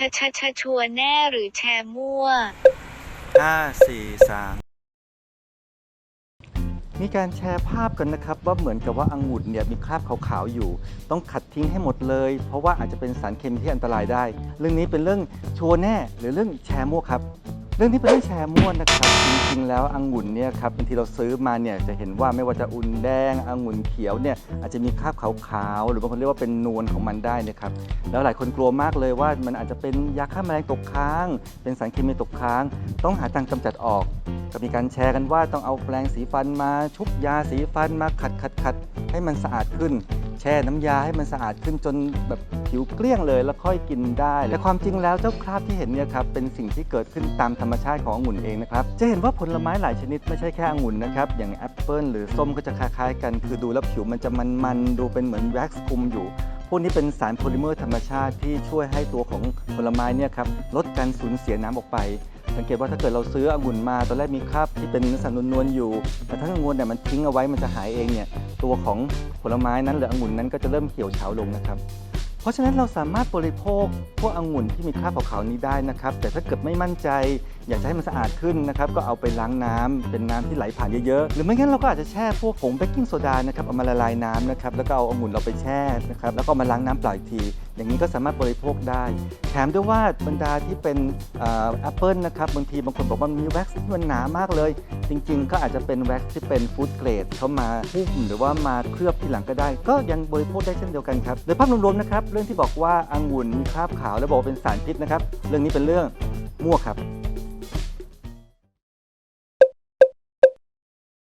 ชะชะชะชัวร์แน่หรือแชร์มั่ว ห้าสี่สามมีการแชร์ภาพกันนะครับว่าเหมือนกับว่าองุ่นเนี่ยมีคราบขาวๆอยู่ ต้องขัดทิ้งให้หมดเลย เพราะว่าอาจจะเป็นสารเคมีที่อันตรายได้ เรื่องนี้เป็นเรื่องชัวร์แน่หรือเรื่องแชร์มั่วครับ เรื่องนี้เป็นเรื่องแชร์ม่วนะครับ จริงๆแล้วองุ่นเนี่ยครับบางทีเราซื้อมาเนี่ยจะเห็นว่าไม่ว่าจะอุ่นแดงองุ่นเขียวเนี่ยอาจจะมีคราบขาวๆหรือบางคนเรียกว่าเป็นนวลของมันได้นะครับแล้วหลายคนกลัวมากเลยว่ามันอาจจะเป็นยาฆ่าแมลงตกค้าง เป็นสารเคมีตกค้าง ต้องหาทางกำจัดออก ก็มีการแชร์กันว่าต้องเอาแปรงสีฟันมาชุบยาสีฟันมาขัดขัดขัดให้มันสะอาดขึ้น แช่น้ำยาให้มันสะอาดขึ้นจนแบบผิวเกลี้ยงเลย แล้วค่อยกินได้ แต่ความจริงแล้วเจ้าคราบที่เห็นเนี่ยครับเป็นสิ่งที่เกิดขึ้นตามธรรมชาติขององุ่นเองนะครับจะเห็นว่าผลไม้หลายชนิดไม่ใช่แค่องุ่นนะครับอย่างแอปเปิลหรือส้มก็จะคล้ายๆกัน คือดูแล้วผิวมันจะมันๆดูเป็นเหมือนแว็กซ์คลุมอยู่พวกนี้เป็นสารโพลิเมอร์ธรรมชาติที่ช่วยให้ตัวของผลไม้เนี่ยครับลดการสูญเสียน้ำออกไป สังเกตว่าถ้าเกิดเราซื้อองุ่นมาตอนแรกมีคราบที่เป็นเนื้อสันนวลๆอยู่ แต่ถ้าองุ่นเนี่ยมันทิ้งเอาไว้มันจะหายเองเนี่ยตัวของผลไม้นั้นหรือองุ่นนั้นก็จะเริ่มเหี่ยวเฉาลงนะครับ เพราะฉะนั้นเราสามารถบริโภคพวกองุ่นที่มีคราบขาวๆนี้ได้นะครับ แต่ถ้าเกิดไม่มั่นใจ อยากจะให้มันสะอาดขึ้นนะครับก็เอาไปล้างน้ำเป็นน้ำที่ไหลผ่านเยอะๆหรือไม่งั้นเราก็อาจจะแช่พวกผงเบกกิ้งโซดานะครับเอามาละลายน้ำนะครับแล้วก็เอาองุ่นเราไปแช่นะครับแล้วก็มาล้างน้ำเปล่าอีกที อย่างนี้ก็สามารถบริโภคได้ แถมด้วยว่าบรรดาที่เป็นแอปเปิลนะครับบางทีบางคนบอกว่ามีแว็กซ์ที่มันหนามากเลย จริง ๆ ก็อาจจะเป็นแว็กซ์ที่เป็นฟู้ดเกรดเข้ามาหุ้มหรือว่ามาเคลือบที่หลังก็ได้ ก็ยังบริโภคได้เช่นเดียวกันครับโดยภาพรวมๆนะครับเรื่องที่บอกว่าองุ่นมีคราบขาวแล้วบอกว่าเป็นสารพิษนะครับเรื่องนี้เป็นเรื่องมั่วครับ